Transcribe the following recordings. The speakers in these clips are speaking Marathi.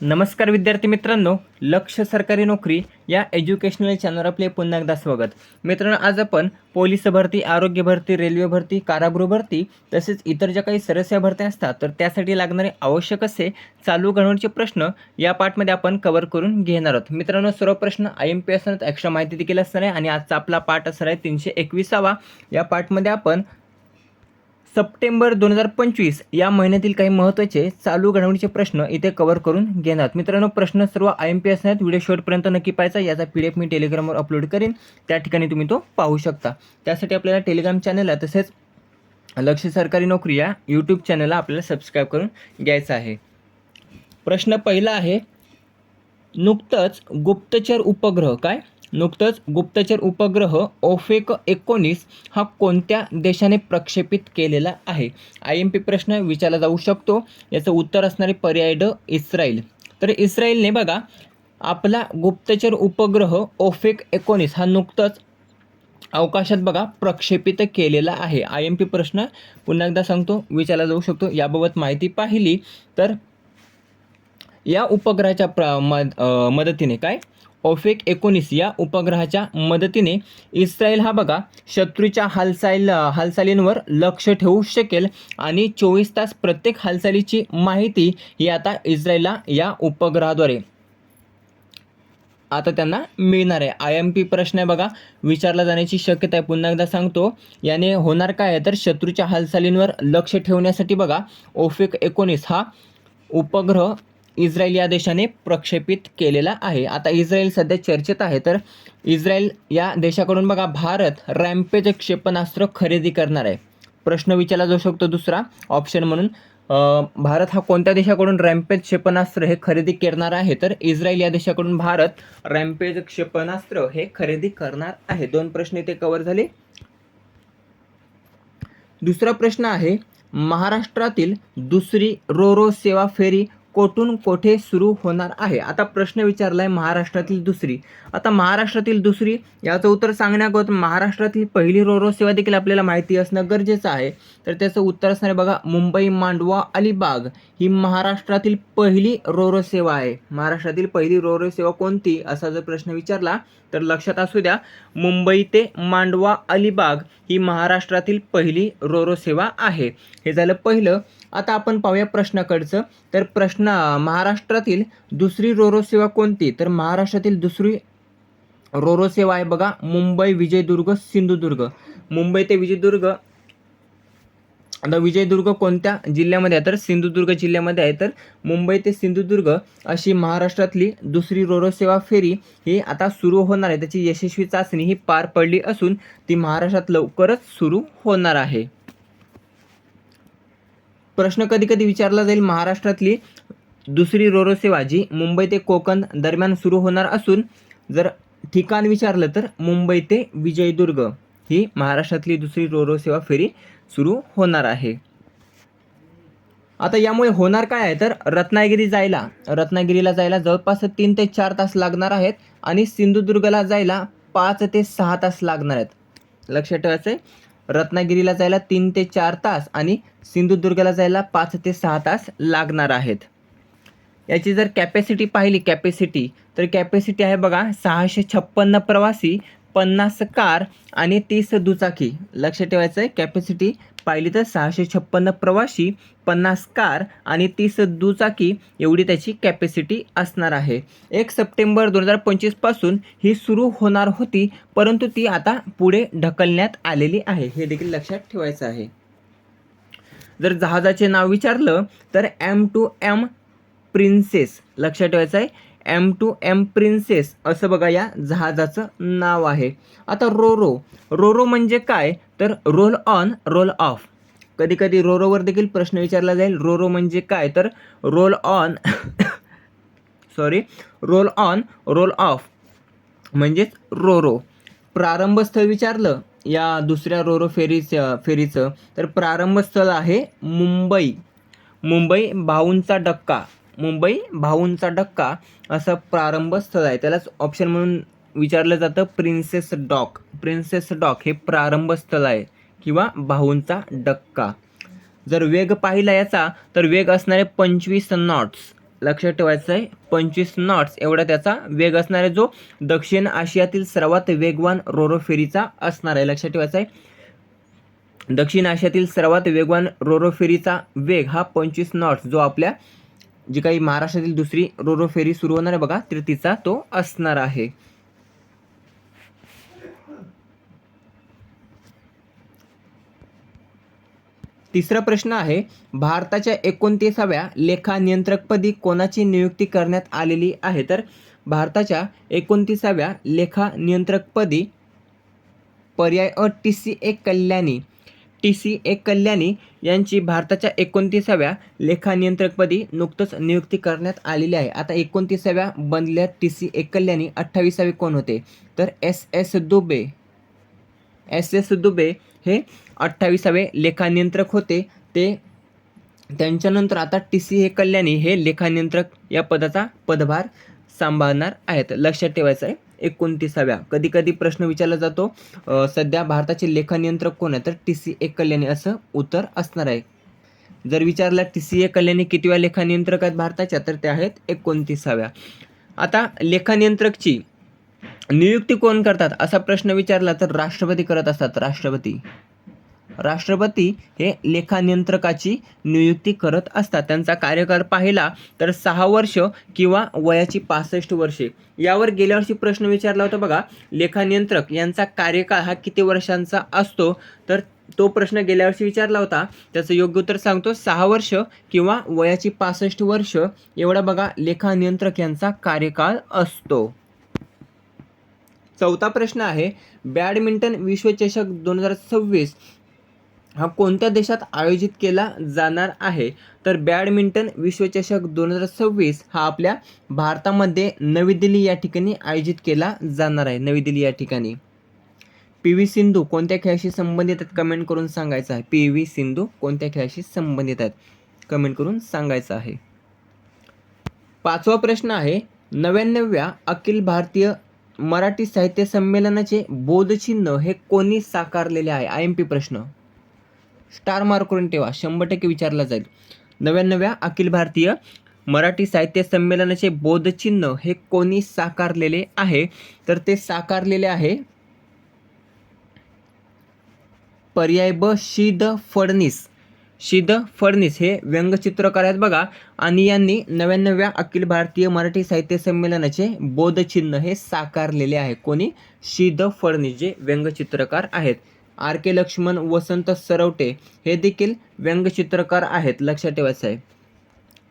नमस्कार विद्यार्थी मित्रांनो लक्ष सरकारी नोकरी या एज्युकेशनल चॅनलवर आपले पुन्हा एकदा स्वागत. मित्रांनो आज आपण पोलीस भरती आरोग्य भरती रेल्वे भरती कारागृह भरती तसेच इतर ज्या काही सरस्या भरत्या असतात तर त्यासाठी लागणारे आवश्यक असे चालू घडवण्याचे प्रश्न या पाठमध्ये आपण कव्हर करून घेणार आहोत. मित्रांनो सर्व प्रश्न आय एम पी असणार एक्स्ट्रा माहिती देखील असणार आहे आणि आजचा आपला पाठ असणार आहे तीनशे एकविसावा. या पाठमध्ये आपण सप्टेंबर दोन हजार पंचवीस या महिन्यातील काही महत्त्वाचे चालू घडामोडीचे प्रश्न इथे कव्हर करून घेणार. मित्रांनो प्रश्न सर्व आय एम पी एस आहेत व्हिडिओ शेवटपर्यंत नक्की पाहायचा. याचा पी डी एफ मी टेलिग्रामवर अपलोड करेन. त्या ठिकाणी तुम्ही तो पाहू शकता. त्यासाठी आपल्याला टेलिग्राम चॅनलला तसेच लक्ष सरकारी नोकरी या यूट्यूब चॅनलला आपल्याला सबस्क्राईब करून घ्यायचं आहे. प्रश्न पहिला आहे नुकतंच गुप्तचर उपग्रह काय? नुकतंच गुप्तचर उपग्रह ओफेक एकोणीस हा कोणत्या देशाने प्रक्षेपित केलेला आहे? आय एम पी प्रश्न विचारला जाऊ शकतो. याचं उत्तर असणारे पर्याय ड इस्रायल. तर इस्रायलने बघा आपला गुप्तचर उपग्रह ओफेक एकोणीस हा नुकतंच अवकाशात बघा प्रक्षेपित केलेला आहे. आय एम पी प्रश्न पुन्हा एकदा सांगतो विचारला जाऊ शकतो. याबाबत माहिती पाहिली तर या उपग्रहाच्या प्र मद मदतीने काय? ओफेक एकोणीस या उपग्रहाच्या मदतीने इस्रायल हा बघा शत्रूच्या हालचाल हालचालींवर लक्ष ठेवू शकेल आणि चोवीस तास प्रत्येक हालचालीची माहिती ही आता इस्रायलला या उपग्रहाद्वारे आता त्यांना मिळणार आहे. आय एम पी प्रश्न आहे बघा. विचारला जाण्याची शक्यता आहे. पुन्हा एकदा सांगतो. याने होणार काय आहे तर शत्रूच्या हालचालींवर लक्ष ठेवण्यासाठी बघा. ओफेक एकोणीस हा उपग्रह इस्रायल या देशाने प्रक्षेपित केलेला आहे. आता इस्रायल सध्या चर्चेत आहे तर इस्रायल या देशाकडून बघा भारत रॅम्पेज क्षेपणास्त्र खरेदी करणार आहे. प्रश्न विचारला जाऊ शकतो दुसरा ऑप्शन म्हणून. भारत हा कोणत्या देशाकडून रॅम्पेज क्षेपणास्त्र हे खरेदी करणार आहे? तर इस्रायल या देशाकडून भारत रॅम्पेज क्षेपणास्त्र हे खरेदी करणार आहे. दोन प्रश्न इथे कव्हर झाले. दुसरा प्रश्न आहे महाराष्ट्रातील दुसरी रोरो सेवा फेरी कोठून कोठे सुरू होणार आहे? आता प्रश्न विचारलाय महाराष्ट्रातील दुसरी. आता महाराष्ट्रातील दुसरी याचं उत्तर सांगण्याअगोदर महाराष्ट्रातील पहिली रोरो सेवा देखील आपल्याला माहिती असणं गरजेचं आहे. तर त्याचं उत्तर असणार आहे बघा मुंबई मांडवा अलिबाग ही महाराष्ट्रातील पहिली रोरो सेवा आहे. महाराष्ट्रातील पहिली रोरो सेवा कोणती? असा जर प्रश्न विचारला तर लक्षात असू द्या मुंबई ते मांडवा अलिबाग ही महाराष्ट्रातील पहिली रोरो सेवा आहे. हे झालं पहिलं. आता आपण पाहूया प्रश्नाकडचं. तर प्रश्न महाराष्ट्रातील दुसरी रोरो सेवा कोणती? तर महाराष्ट्रातील दुसरी रोरो सेवा आहे बघा मुंबई विजयदुर्ग सिंधुदुर्ग. मुंबई ते विजयदुर्ग आता विजयदुर्ग कोणत्या जिल्ह्यामध्ये आहे? तर सिंधुदुर्ग जिल्ह्यामध्ये आहे. तर मुंबई ते सिंधुदुर्ग अशी महाराष्ट्रातली दुसरी रोरो सेवा फेरी ही आता सुरू होणार आहे. त्याची यशस्वी चाचणी ही पार पडली असून ती महाराष्ट्रात लवकरच सुरू होणार आहे. प्रश्न कधी कधी विचारला जाईल. महाराष्ट्रातली दुसरी रोरो सेवा जी मुंबई ते कोकण दरम्यान सुरू होणार असून जर ठिकाण विचारलं तर मुंबई ते विजयदुर्ग ही महाराष्ट्रातली दुसरी रोरो सेवा फेरी सुरू होणार आहे. आता यामुळे होणार काय आहे? तर रत्नागिरी जायला रत्नागिरीला जायला जवळपास तीन ते चार तास लागणार आहेत आणि सिंधुदुर्गला जायला पाच ते सहा तास लागणार आहेत. लक्षात ठेवायचं आहे रत्नागिरीला जायला तीन ते चार तास आणि सिंधुदुर्गला जायला पाच ते सहा तास लागणार आहेत. याची जर कॅपॅसिटी पाहिली कॅपॅसिटी तर कॅपॅसिटी आहे बघा सहाशे छप्पन्न प्रवासी पन्नास कार आणि तीस दुचाकी. लक्षात ठेवायचं आहे कॅपॅसिटी पाहिली तर सहाशे छप्पन्न प्रवासी पन्नास कार आणि तीस दुचाकी एवढी त्याची कॅपॅसिटी असणार आहे. एक सप्टेंबर दोन हजार पंचवीसपासून ही सुरू होणार होती परंतु ती आता पुढे ढकलण्यात आलेली आहे. हे देखील लक्षात ठेवायचं आहे. जर जहाजाचे नाव विचारलं तर एम टू एम प्रिन्सेस लक्षात ठेवायचं आहे. एम टू एम प्रिन्सेस असं बघा या जहाजाचं नाव आहे. आता रोरो रोरो म्हणजे काय? तर रोल ऑन रोल ऑफ कधी कधी रोरोवर देखील प्रश्न विचारला जाईल. रोरो म्हणजे काय? तर roll on sorry roll on roll off म्हणजेच रोरो प्रारंभस्थळ विचारलं या दुसऱ्या रोरो फेरीच फेरीचं तर प्रारंभस्थळ आहे मुंबई. मुंबई भाऊंचा डक्का. मुंबई भाऊंचा डक्का असं प्रारंभस्थळ आहे. त्यालाच ऑप्शन म्हणून विचारलं जातं प्रिन्सेस डॉक प्रिन्सेस डॉक हे प्रारंभस्थळ आहे किंवा भाऊंचा डक्का जर वेग पाहिला याचा तर वेग असणारे पंचवीस नॉट्स लक्षात ठेवायचं आहे पंचवीस नॉट्स एवढा त्याचा वेग असणार आहे जो दक्षिण आशियातील सर्वात वेगवान रोरो फेरीचा असणार आहे. लक्षात ठेवायचं आहे दक्षिण आशियातील सर्वात वेगवान रोरो फेरीचा वेग हा पंचवीस नॉट्स जो आपल्या जी काही महाराष्ट्रातील दुसरी रोरो फेरी सुरू होणार आहे बघा तर तिचा तो असणार आहे. तिसरा प्रश्न आहे भारताच्या एकोणतीसाव्या लेखा नियंत्रकपदी कोणाची नियुक्ती करण्यात आलेली आहे? तर भारताच्या एकोणतीसाव्या लेखा नियंत्रकपदी पर्याय अ T C A Kalyani T C A Kalyani यांची भारताच्या एकोणतीसाव्या लेखानियंत्रकपदी नुकतंच नियुक्ती करण्यात आलेली आहे. आता एकोणतीसाव्या बनल्या टी सी ए कल्याणी अठ्ठावीसावे कोण होते? तर S S Dubey. S S Dubey हे अठ्ठावीसावे लेखानियंत्रक होते. ते त्यांच्यानंतर आता टी सी हे कल्याणी हे लेखानियंत्रक या पदाचा पदभार सांभाळणार आहेत. लक्षात ठेवायचं आहे. एकोणतीसाव्या. कधी कधी प्रश्न विचारला जातो सध्या भारताचे लेखानियंत्रक कोण आहे तर टी सी ए कल्याणी असं उत्तर असणार आहे. जर विचारला टी सी ए कल्याणी कितव्या लेखानियंत्रक आहेत भारताच्या तर त्या आहेत एकोणतीसाव्या. आता लेखानियंत्रकची नियुक्ती कोण करतात असा प्रश्न विचारला तर राष्ट्रपती करत असतात. राष्ट्रपती. राष्ट्रपती हे लेखानियंत्रकाची नियुक्ती करत असतात. त्यांचा कार्यकाळ पाहिला तर सहा वर्ष किंवा वयाची पासष्ट वर्षे. यावर गेल्या वर्षी प्रश्न विचारला होता बघा लेखानियंत्रक यांचा कार्यकाळ हा किती वर्षांचा असतो? तर तो प्रश्न गेल्या वर्षी विचारला होता. त्याचं योग्य उत्तर सांगतो सहा वर्ष किंवा वयाची पासष्ट वर्ष एवढा बघा लेखानियंत्रक यांचा कार्यकाळ असतो. चौथा प्रश्न आहे बॅडमिंटन विश्वचषक दोन हजार सव्वीस हा कोणत्या देशात आयोजित केला जाणार आहे? तर बॅडमिंटन विश्वचषक दोन हजार सव्वीस हा आपल्या भारतामध्ये नवी दिल्ली या ठिकाणी आयोजित केला जाणार आहे. नवी दिल्ली या ठिकाणी. पी व्ही सिंधू कोणत्या खेळाशी संबंधित आहेत? कमेंट करून सांगायचं आहे. पी व्ही सिंधू कोणत्या खेळाशी संबंधित आहेत? कमेंट करून सांगायचं आहे. पाचवा प्रश्न आहे नव्याण्णव्या अखिल भारतीय मराठी साहित्य संमेलनाचे बोधचिन्ह हे कोणी साकारलेले आहे? आय एम पी प्रश्न. स्टार मार्क करून ठेवा. शंभर टक्के विचारला जाईल. नव्याण्णव्या अखिल भारतीय मराठी साहित्य संमेलनाचे बोधचिन्ह हे कोणी साकारलेले आहे? तर ते साकारलेले आहे पर्याय ब. शीद फडणीस. शीद फडणीस हे व्यंगचित्रकार आहेत बघा. आणि यांनी नव्याण्णव्या अखिल भारतीय मराठी साहित्य संमेलनाचे बोधचिन्ह हे साकारलेले आहे. कोणी? शीद फडणीस जे व्यंगचित्रकार आहेत. आर के लक्ष्मण वसंत सरवटे हे देखील व्यंगचित्रकार आहेत लक्षात ठेवायचं आहे.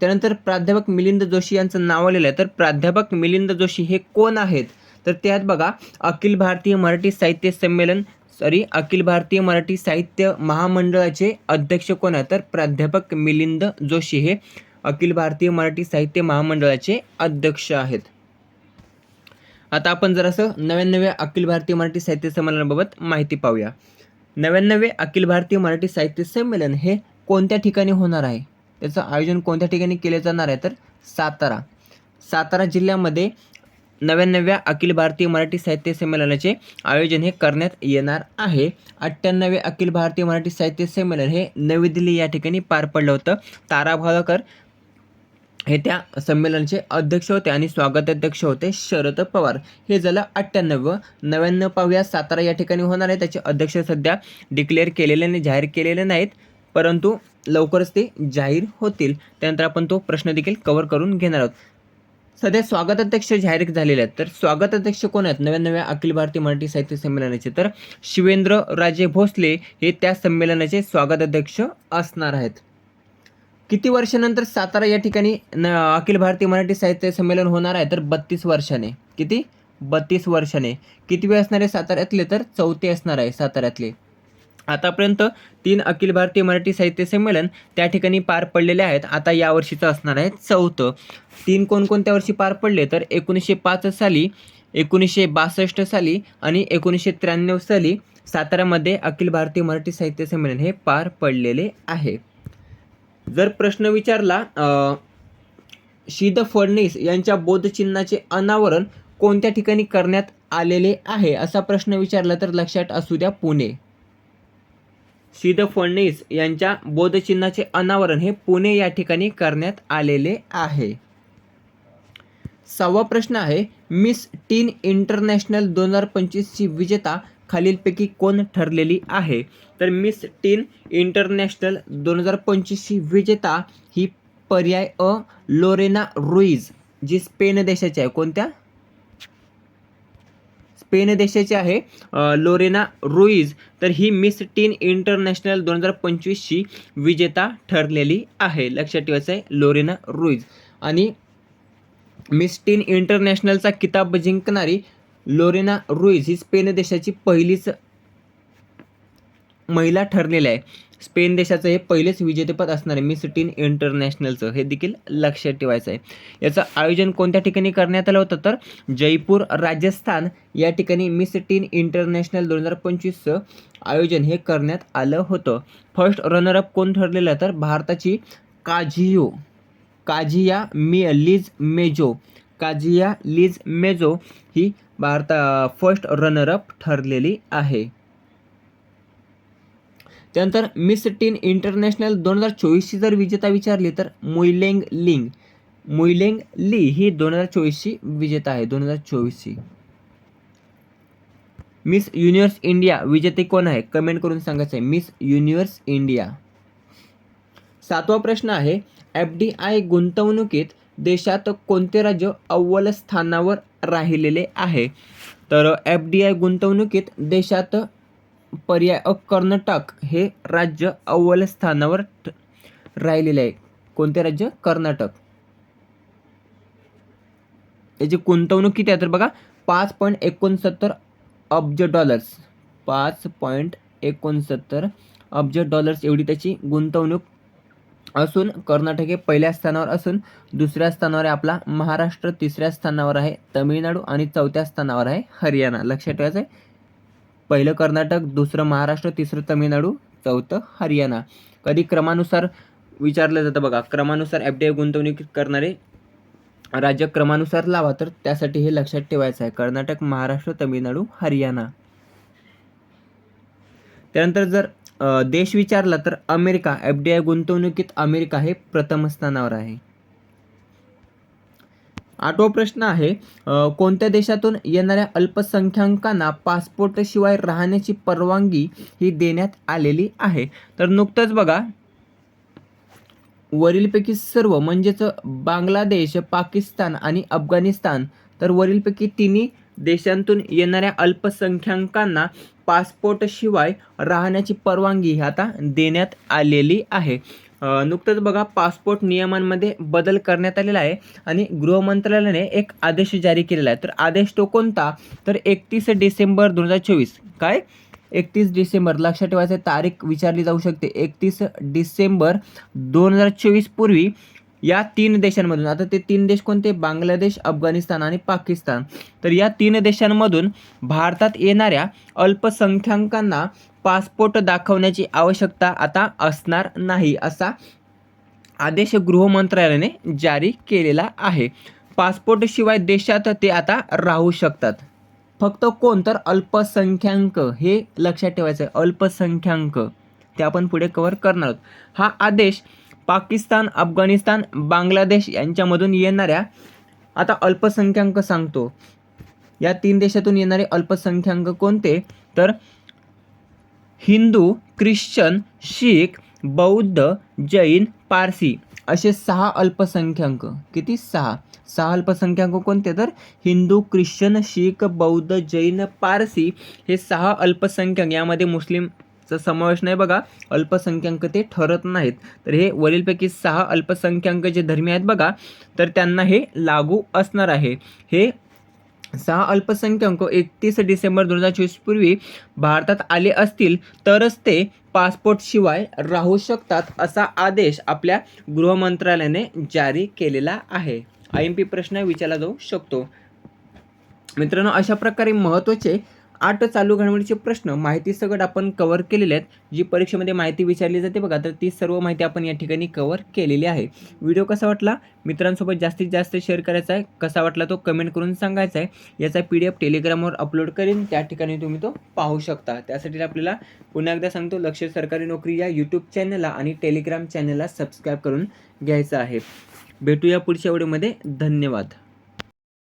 त्यानंतर प्राध्यापक मिलिंद जोशी यांचं नाव आलेलं आहे. तर प्राध्यापक मिलिंद जोशी हे कोण आहेत? तर त्यात बघा अखिल भारतीय मराठी साहित्य संमेलन सॉरी अखिल भारतीय मराठी साहित्य महामंडळाचे अध्यक्ष कोण आहेत? तर प्राध्यापक मिलिंद जोशी हे अखिल भारतीय मराठी साहित्य महामंडळाचे अध्यक्ष आहेत. आता आपण जरासं नव्याण्णव्या अखिल भारतीय मराठी साहित्य संमेलनाबाबत माहिती पाहूया. नव्याण्णवे अखिल भारतीय मराठी साहित्य संमेलन हे कोणत्या ठिकाणी होणार आहे? त्याचं आयोजन कोणत्या ठिकाणी केले जाणार आहे? तर सातारा. सातारा जिल्ह्यामध्ये नव्याण्णव्या अखिल भारतीय मराठी साहित्य संमेलनाचे आयोजन हे करण्यात येणार आहे. अठ्ठ्याण्णवे अखिल भारतीय मराठी साहित्य संमेलन हे नवी दिल्ली या ठिकाणी पार पडलं होतं. तारा भावकर हे त्या संमेलनाचे अध्यक्ष होते आणि स्वागताध्यक्ष होते शरद पवार. हे झालं अठ्ठ्याण्णव नव्याण्णव पाहूया. सातारा या ठिकाणी होणार आहे. त्याचे अध्यक्ष सध्या डिक्लेअर केलेले नाही जाहीर केलेले नाहीत. परंतु लवकरच ते जाहीर होतील. त्यानंतर आपण तो प्रश्न देखील कव्हर करून घेणार आहोत. सध्या स्वागताध्यक्ष जाहीर झालेले आहेत. तर स्वागताध्यक्ष कोण आहेत? नव्याण्णव्या अखिल भारतीय मराठी साहित्य संमेलनाचे. तर शिवेंद्र राजे भोसले हे त्या संमेलनाचे स्वागताध्यक्ष असणार आहेत. किती वर्षानंतर सातारा या ठिकाणी न अखिल भारतीय मराठी साहित्य संमेलन होणार आहे? तर बत्तीस वर्षाने. किती? बत्तीस वर्षाने. किती वेळ असणार आहे साताऱ्यातले? तर चौथे असणार आहे साताऱ्यातले. आतापर्यंत तीन अखिल भारतीय मराठी साहित्य संमेलन त्या ठिकाणी पार पडलेले आहेत. आता या वर्षीचं असणार आहे चौथं. तीन कोणकोणत्या वर्षी पार पडले? तर एकोणीसशे पाच साली एकोणीसशे बासष्ट साली आणि एकोणीसशे त्र्याण्णव साली साताऱ्यामध्ये अखिल भारतीय मराठी साहित्य संमेलन हे पार पडलेले आहे. जर प्रश्न विचारला अ, फडणीस यांच्या बोधचिन्हाचे अनावरण कोणत्या ठिकाणी करण्यात आलेले आहे? असा प्रश्न विचारला तर लक्षात असू द्या पुणे. शीद फडणीस यांच्या बोधचिन्हाचे अनावरण हे पुणे या ठिकाणी करण्यात आलेले आहे. सहावा प्रश्न आहे मिस टीन इंटरनॅशनल दोन हजार पंचवीसची विजेता खालीलपैकी कोण ठरलेली आहे? तर मिस टीन इंटरनॅशनल दोन हजार पंचवीसची विजेता ही पर्याय अ लोरेना रुईज जी स्पेन देशाची आहे. कोणत्या? स्पेन देशाची आहे लोरेना रुईज. तर ही मिस टीन इंटरनॅशनल दोन हजार पंचवीसची विजेता ठरलेली आहे. लक्षात ठेवायचं आहे लोरेना रुईज. आणि मिस टीन इंटरनॅशनलचा किताब जिंकणारी लोरेना रुईज ही स्पेन देशाची पहिलीच महिला ठरलेल्या आहे. स्पेन देशाचं हे पहिलेच विजेतेपद असणार आहे. मिस टीन इंटरनॅशनलचं. हे देखील लक्षात ठेवायचं आहे. याचं आयोजन कोणत्या ठिकाणी करण्यात आलं होतं तर जयपूर राजस्थान या ठिकाणी मिस टीन इंटरनॅशनल दोन हजार पंचवीसचं आयोजन हे करण्यात आलं होतं. फर्स्ट रनरअप कोण ठरलेलं तर भारताची काझियो काझिया मी लिज मेजो काझिया लिज मेजो ही भारता फर्स्ट रनरअप ठरलेली आहे. त्यानंतर मिस टीन इंटरनॅशनल दोन हजार चोवीसची जर विजेता विचारली तर मुईलेंग लिंग. मुयलेंग ली ही दोन हजार चोवीसची विजेता आहे दोन हजार चोवीसची. मिस युनिव्हर्स इंडिया विजेते कोण आहे? कमेंट करून सांगायचं आहे मिस युनिव्हर्स इंडिया. सातवा प्रश्न आहे एफ डी आय गुंतवणुकीत देशात कोणते राज्य अव्वल स्थानावर राहिलेले आहे? तर एफ डी आय गुंतवणुकीत देशात पर्याय अ कर्नाटक हे राज्य अव्वल स्थानावर राहिलेले आहे. कोणते राज्य? कर्नाटक. याची गुंतवणूक किती आहे तर बघा पाच पॉईंट एकोणसत्तर अब्ज डॉलर्स पाच पॉईंट एकोणसत्तर अब्ज डॉलर्स एवढी त्याची गुंतवणूक असून कर्नाटक हे पहिल्या स्थानावर असून दुसऱ्या स्थानावर आहे आपला महाराष्ट्र तिसऱ्या स्थानावर आहे तमिळनाडू आणि चौथ्या स्थानावर आहे हरियाणा. लक्षात ठेवायचं आहे पहिलं कर्नाटक दुसरं महाराष्ट्र तिसरं तमिळनाडू चौथं हरियाणा. कधी क्रमानुसार विचारलं जातं बघा. क्रमानुसार एफ डी आय गुंतवणूक करणारे राज्य क्रमानुसार लावा तर त्यासाठी हे लक्षात ठेवायचं आहे. कर्नाटक महाराष्ट्र तमिळनाडू हरियाणा. त्यानंतर जर देश विचारला तर अमेरिका. एफ डी आय गुंतवणुकीत अमेरिका हे प्रथम स्थानावर आहे. आठवा प्रश्न आहे कोणत्या देशातून येणाऱ्या अल्पसंख्याकांना पासपोर्टशिवाय राहण्याची परवानगी ही देण्यात आलेली आहे? तर नुकतंच बघा वरीलपैकी सर्व म्हणजेच बांगलादेश पाकिस्तान आणि अफगाणिस्तान तर वरीलपैकी तिन्ही देशांतून येणाऱ्या अल्पसंख्याकांना पासपोर्टशिवाय राहण्याची परवानगी ही आता देण्यात आलेली आहे. नुकतंच बघा पासपोर्ट नियमांमध्ये बदल करण्यात आलेला आहे आणि गृह मंत्रालयाने एक आदेश जारी केलेला आहे. तर आदेश तो कोणता? तर एकतीस डिसेंबर दोन हजार चोवीस. काय? एकतीस डिसेंबर लक्षात ठेवायचं तारीख विचारली जाऊ शकते. एकतीस डिसेंबर दोन हजार चोवीस पूर्वी या तीन देशांमधून आता ते तीन देश कोणते? बांगलादेश अफगाणिस्तान आणि पाकिस्तान. तर या तीन देशांमधून भारतात येणाऱ्या अल्पसंख्याकांना पासपोर्ट दाखवण्याची आवश्यकता आता असणार नाही असा आदेश गृह मंत्रालयाने जारी केलेला आहे. पासपोर्टशिवाय देशात ते आता राहू शकतात. फक्त कोण? तर अल्पसंख्याक. हे लक्षात ठेवायचं आहे. अल्पसंख्याक. ते आपण पुढे कव्हर करणार आहोत. हा आदेश पाकिस्तान अफगाणिस्तान बांगलादेश यांच्यामधून येणाऱ्या आता अल्पसंख्याक सांगतो. या तीन देशातून येणारे अल्पसंख्याक कोणते? तर हिंदू ख्रिश्चन शीख बौद्ध जैन पारसी असे सहा अल्पसंख्याक. किती? सहा. सहा अल्पसंख्याक कोणते? तर हिंदू ख्रिश्चन शीख बौद्ध जैन पारसी हे सहा अल्पसंख्याक. यामध्ये मुस्लिमचा समावेश नाही बघा. अल्पसंख्याक ते ठरत नाहीत. तर हे वरीलपैकी सहा अल्पसंख्याक जे धर्मी आहेत बघा तर त्यांना हे लागू असणार आहे. हे सहा अल्पसंख्याक एकतीस डिसेंबर दोन हजार चोवीस पूर्वी भारतात आले असतील तरच ते पासपोर्टशिवाय राहू शकतात असा आदेश आपल्या गृह मंत्रालयाने जारी केलेला आहे. आय एम पी प्रश्न विचारला जाऊ शकतो. मित्रांनो अशा प्रकारे महत्त्वाचे आठ चालू घडामोडीचे प्रश्न माहिती सगळं आपण कवर केलेले आहेत. जी परीक्षेमध्ये माहिती विचारली जाते बघा तर ती सर्व माहिती आपण या ठिकाणी कवर केलेली आहे. व्हिडिओ कसा वाटला? मित्रांसोबत जास्तीत जास्त शेअर करायचा आहे. कसा वाटला तो कमेंट करून सांगायचा आहे. याचा पी डी एफ टेलिग्रामवर अपलोड करेन. त्या ठिकाणी तुम्ही तो पाहू शकता. त्यासाठी आपल्याला पुन्हा एकदा सांगतो लक्ष सरकारी नोकरी या यूट्यूब चॅनलला आणि टेलिग्राम चॅनलला सबस्क्राईब करून घ्यायचं आहे. भेटूया पुढच्या व्हिडिओमध्ये धन्यवाद.